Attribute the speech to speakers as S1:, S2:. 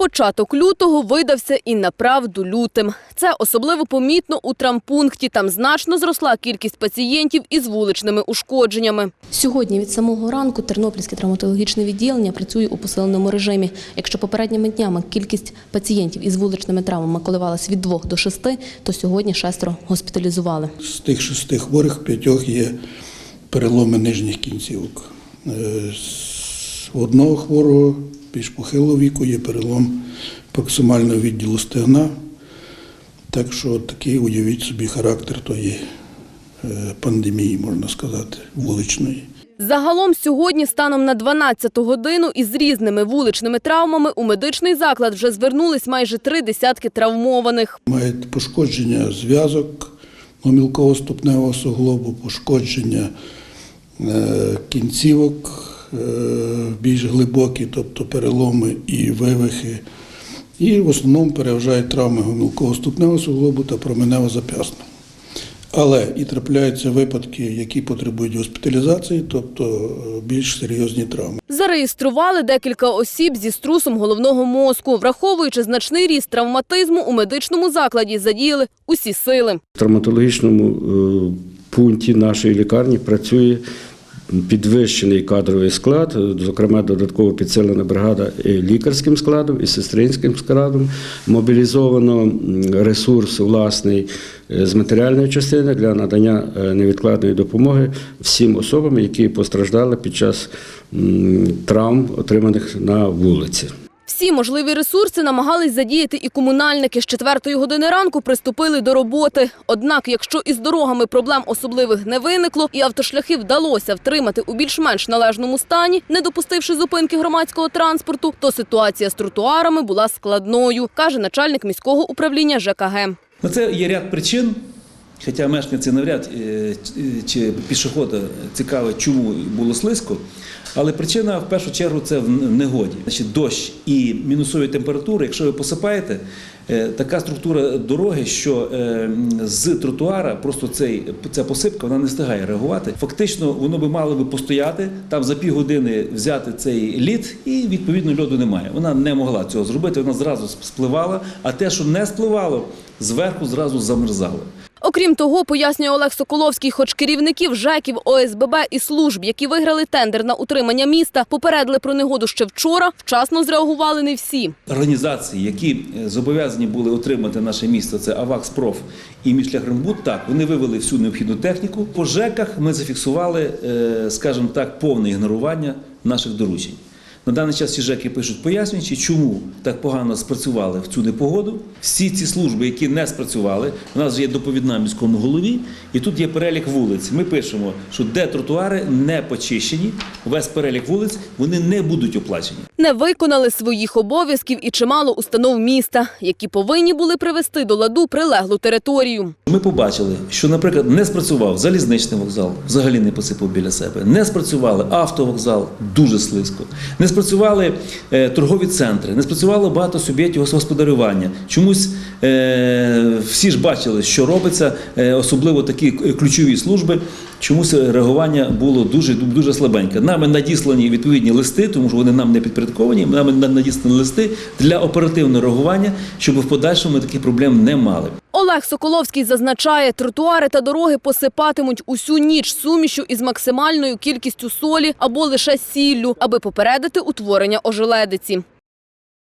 S1: Початок лютого видався і направду лютим. Це особливо помітно у травмпункті. Там значно зросла кількість пацієнтів із вуличними ушкодженнями.
S2: Сьогодні від самого ранку Тернопільське травматологічне відділення працює у посиленому режимі. Якщо попередніми днями кількість пацієнтів із вуличними травмами коливалась від двох до шести, то сьогодні шестеро госпіталізували.
S3: З тих шести хворих п'ятьох є переломи нижніх кінцівок. Е, одного хворого більш похилого віку є перелом проксимального відділу стегна. Так що такий, уявіть собі, характер тої е, пандемії, можна сказати, вуличної.
S1: Загалом сьогодні станом на 12 годину із різними вуличними травмами у медичний заклад вже звернулись майже три десятки травмованих.
S3: Мають пошкодження зв'язок гомілкового ступневого суглобу, пошкодження е, кінцівок більш глибокі, тобто переломи і вивихи. І в основному переважають травми гомілкового ступневого суглобу та променево зап'ясного. Але і трапляються випадки, які потребують госпіталізації, тобто е, більш серйозні травми.
S1: Зареєстрували декілька осіб зі струсом головного мозку. Враховуючи значний ріст травматизму, у медичному закладі задіяли усі сили.
S4: В травматологічному е, пункті нашої лікарні працює підвищений кадровий склад, зокрема додатково підсилена бригада і лікарським складом і сестринським складом. Мобілізовано ресурс власний е, з матеріальної частини для надання е, невідкладної допомоги всім особам, які постраждали під час травм, отриманих на вулиці.
S1: Всі можливі ресурси намагались задіяти і комунальники. З четвертої години ранку приступили до роботи. Однак, якщо із дорогами проблем особливих не виникло і автошляхи вдалося втримати у більш-менш належному стані, не допустивши зупинки громадського транспорту, то ситуація з тротуарами була складною, каже начальник міського управління ЖКГ.
S5: Ну, це є ряд причин, хоча мешканці навряд е, чи пішохода цікавить, чому було слизько. Але причина в першу чергу це в негоді. Значить, дощ і мінусові температури, якщо ви посипаєте, е, така структура дороги, що е, з тротуара просто цей, ця посипка вона не встигає реагувати. Фактично, воно би мало би постояти, там за півгодини взяти цей лід, і відповідно льоду немає. Вона не могла цього зробити, вона зразу спливала, а те, що не спливало, зверху зразу замерзало.
S1: Окрім того, пояснює Олег Соколовський, хоч керівників ЖЕКів, ОСББ і служб, які виграли тендер на утримання міста, попередили про негоду ще вчора, вчасно зреагували не всі.
S5: Організації, які е, зобов'язані були отримати наше місто, це Авакспроф і Мішляхрембуд, так вони вивели всю необхідну техніку. По ЖЕКах ми зафіксували, е, скажімо так, повне ігнорування наших доручень. На даний час ці ЖЕКи пишуть пояснюючи, чому так погано спрацювали в цю непогоду. Всі ці служби, які не спрацювали, у нас є доповідна міському голові, і тут є перелік вулиць. Ми пишемо, що де тротуари не почищені, весь перелік вулиць вони не будуть оплачені.
S1: Не виконали своїх обов'язків і чимало установ міста, які повинні були привести до ладу прилеглу територію.
S5: Ми побачили, що, наприклад, не спрацював залізничний вокзал, взагалі не посипав біля себе. Не спрацювали автовокзал, дуже слизько. Не спрацювали е, торгові центри, не спрацювало багато суб'єктів господарювання. Чомусь е, всі ж бачили, що робиться, е, особливо такі ключові служби. Чомусь реагування було дуже дуже слабеньке. Нами надіслані відповідні листи, тому що вони нам не підпорядковані. Нами надіслані листи для оперативного реагування, щоб в подальшому ми таких проблем не мали.
S1: Олег Соколовський зазначає, тротуари та дороги посипатимуть усю ніч сумішу із максимальною кількістю солі або лише сіллю, аби попередити утворення ожеледиці.